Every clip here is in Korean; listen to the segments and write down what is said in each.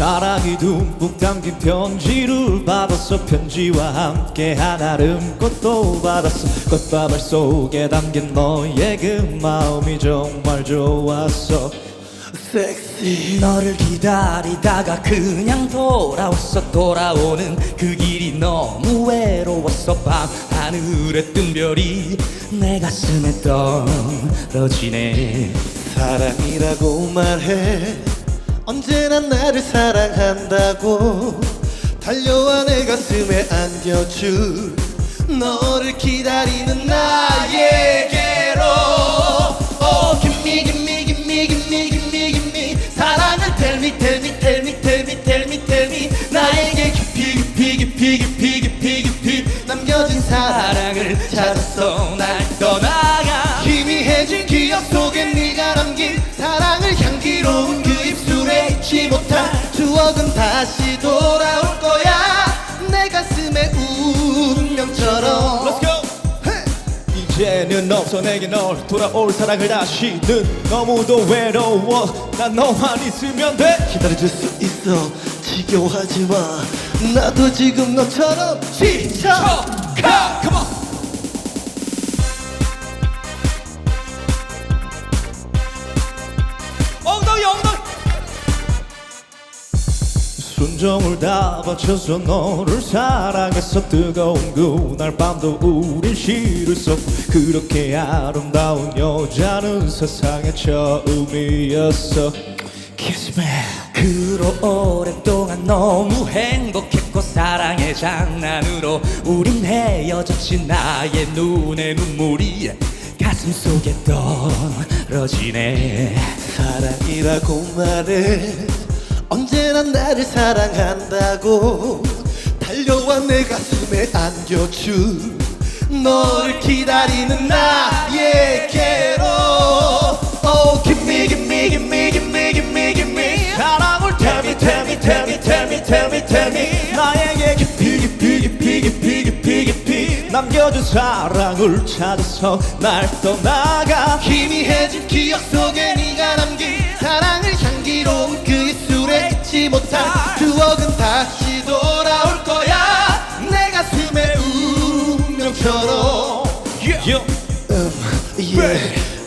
사랑이 듬뿍 담긴 편지를 받았어. 편지와 함께 한 아름 꽃도 받았어. 꽃다발 속에 담긴 너의 그 마음이 정말 좋았어. 섹시 너를 기다리다가 그냥 돌아왔어. 돌아오는 그 길이 너무 외로웠어. 밤 하늘에 뜬 별이 내 가슴에 떨어지네. 사랑이라고 말해 언제나 나를 사랑한다고 달려와 내 가슴에 안겨줄 너를 기다리는 나에게로 다시 돌아올 거야. 내 가슴에 운명처럼. Let's go. 이제는 없어 내게 널 돌아올 사랑을 다시는 너무도 외로워. 난 너만 있으면 돼. 기다려줄 수 있어. 지겨워하지 마. 나도 지금 너처럼 지쳐. 가! Come on! 순정을 다 바쳐서 너를 사랑했어 뜨거운 그날 밤도 우린 시를 썼고 그렇게 아름다운 여자는 세상에 처음이었어. Kiss me. 그로 오랫동안 너무 행복했고 사랑의 장난으로 우린 헤어졌지 나의 눈에 눈물이 가슴 속에 떨어지네. 사랑이라고 말해 언제나 나를 사랑한다고 달려와 내 가슴에 안겨줄 너를 기다리는 나에게로. Oh give me give me give me give me give me give me. 사랑을 tell me tell me tell me tell me tell me tell me 나에게 깊이 깊이 깊이 깊이 깊이 깊이 남겨준 사랑을 찾아서 날 떠나가. 희미해진 기억 속에 네가 남긴 사랑을 향기로운 못한 추억은 다시 돌아올 거야 내 가슴에 운명처럼 yeah. yeah. um, Yeah,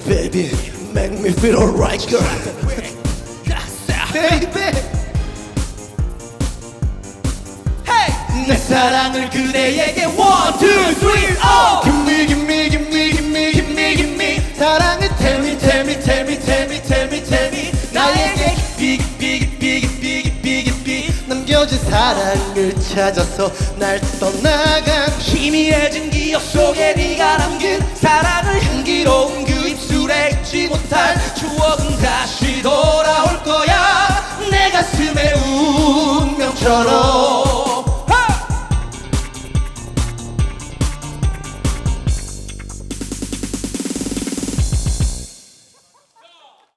baby, make me feel alright, girl Baby Hey! 내 사랑을 그대에게 one, two, three, 사랑을 찾아서 날 떠나간 희미해진 기억 속에 네가 남긴 사랑을 향기로운 그 입술에 잊지 못할 추억은 다시 돌아올 거야. 내 가슴에 운명처럼